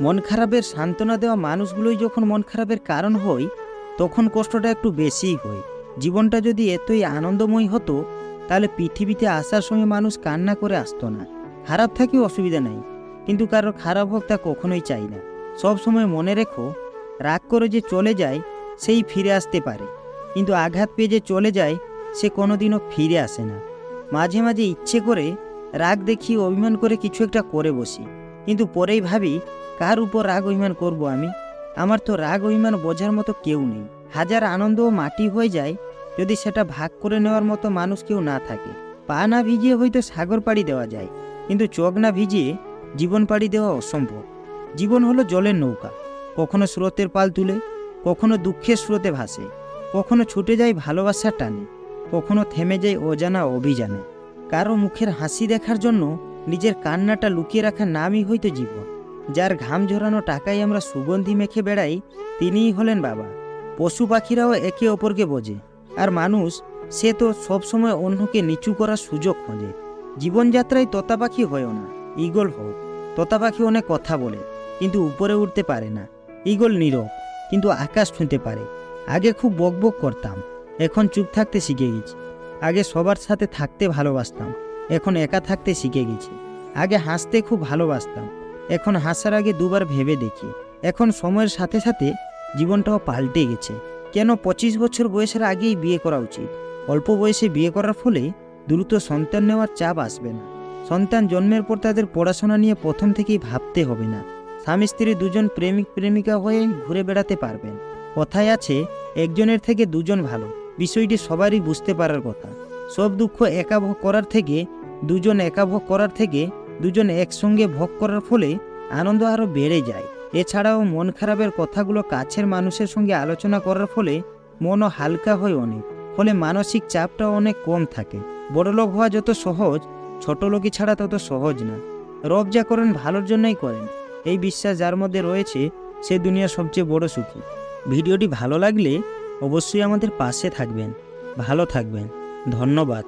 মন খারাপের সান্ত্বনা দেওয়া মানুষগুলোই যখন মন খারাপের কারণ হয়, তখন কষ্টটা একটু বেশিই হয়। জীবনটা যদি এতই আনন্দময় হতো, তাহলে পৃথিবীতে আসার সময় মানুষ কান্না করে আসতো না। খারাপ থাকেও অসুবিধা নাই, কিন্তু কারোর খারাপ হোক তা কখনোই চাই না। সব সময় মনে রেখো, রাগ করে যে চলে যায়, সেই ফিরে আসতে পারে। কিন্তু আঘাত পেয়ে যে চলে যায়, সে কোনোদিনও ফিরে আসে না। মাঝে মাঝে ইচ্ছে করে রাগ দেখিয়ে অভিমান করে কিছু একটা করে বসি। কিন্তু পরেই ভাবি কার উপর রাগ অভিমান করব আমি? আমার তো রাগ অভিমান বোঝার মতো কেউ নেই। হাজার আনন্দও মাটি হয়ে যায় যদি সেটা ভাগ করে নেওয়ার মতো মানুষ কেউ না থাকে। পা না ভিজিয়ে হয়তো সাগর পাড়ি দেওয়া যায়, কিন্তু চোখ না ভিজিয়ে জীবন পাড়ি দেওয়া অসম্ভব। জীবন হলো জলের নৌকা। কখনো স্রোতের পাল তুলে, কখনো দুঃখের স্রোতে ভাসে। কখনো ছুটে যায় ভালোবাসার টানে, কখনো থেমে যায় অজানা অভিযানে। কারও মুখের হাসি দেখার জন্য নিজের কান্নাটা লুকিয়ে রাখার নামই হয়তো জীবন। যার ঘাম ঝরানো টাকায় আমরা সুগন্ধি মেখে বেড়াই, তিনিই হলেন বাবা। পশু পাখিরাও একে অপরকে বোঝে, আর মানুষ, সে তো সবসময় অন্যকে নিচু করার সুযোগ খোঁজে। জীবনযাত্রায় তোতা পাখি হয়েও না, ঈগল হোক। তোতা পাখি অনেক কথা বলে, কিন্তু উপরে উঠতে পারে না। ঈগল নীরব, কিন্তু আকাশ ছুঁতে পারে। আগে খুব বকবক করতাম, এখন চুপ থাকতে শিখে গেছি। আগে সবার সাথে থাকতে ভালোবাসতাম, এখন একা থাকতে শিখে গেছি। আগে হাসতে খুব ভালোবাসতাম এখন হাসার আগে দুবার ভেবে দেখি। এখন সময়ের সাথে সাথে জীবনটাও পাল্টে গেছে। কেন পঁচিশ বছর বয়সের আগেই বিয়ে করা উচিত? অল্প বয়সে বিয়ে করার ফলে দ্রুত সন্তান নেওয়ার চাপ আসবে না। সন্তান জন্মের পর তাদের পড়াশোনা নিয়ে প্রথম থেকেই ভাবতে হবে না। স্বামী স্ত্রী দুজন প্রেমিক প্রেমিকা হয়ে ঘুরে বেড়াতে পারবেন। কথায় আছে, একজনের থেকে দুজন ভালো। বিষয়টি সবারই বুঝতে পারার কথা। সব দুঃখ একা ভোগ করার থেকে, দুজন একা ভোগ করার থেকে দুজন একসঙ্গে ভোগ করার ফলে আনন্দ আরও বেড়ে যায়। এছাড়াও মন খারাপের কথাগুলো কাছের মানুষের সঙ্গে আলোচনা করার ফলে মনও হালকা হয় অনেক ফলে মানসিক চাপটাও অনেক কম থাকে। বড়লোক হওয়া যত সহজ ছোট লোকই ছাড়া তত সহজ না। রব যা করেন ভালোর জন্যই করেন। এই বিশ্বাস যার মধ্যে রয়েছে, সে দুনিয়ার সবচেয়ে বড় সুখী। ভিডিওটি ভালো লাগলে অবশ্যই আমাদের পাশে থাকবেন। ভালো থাকবেন। ধন্যবাদ।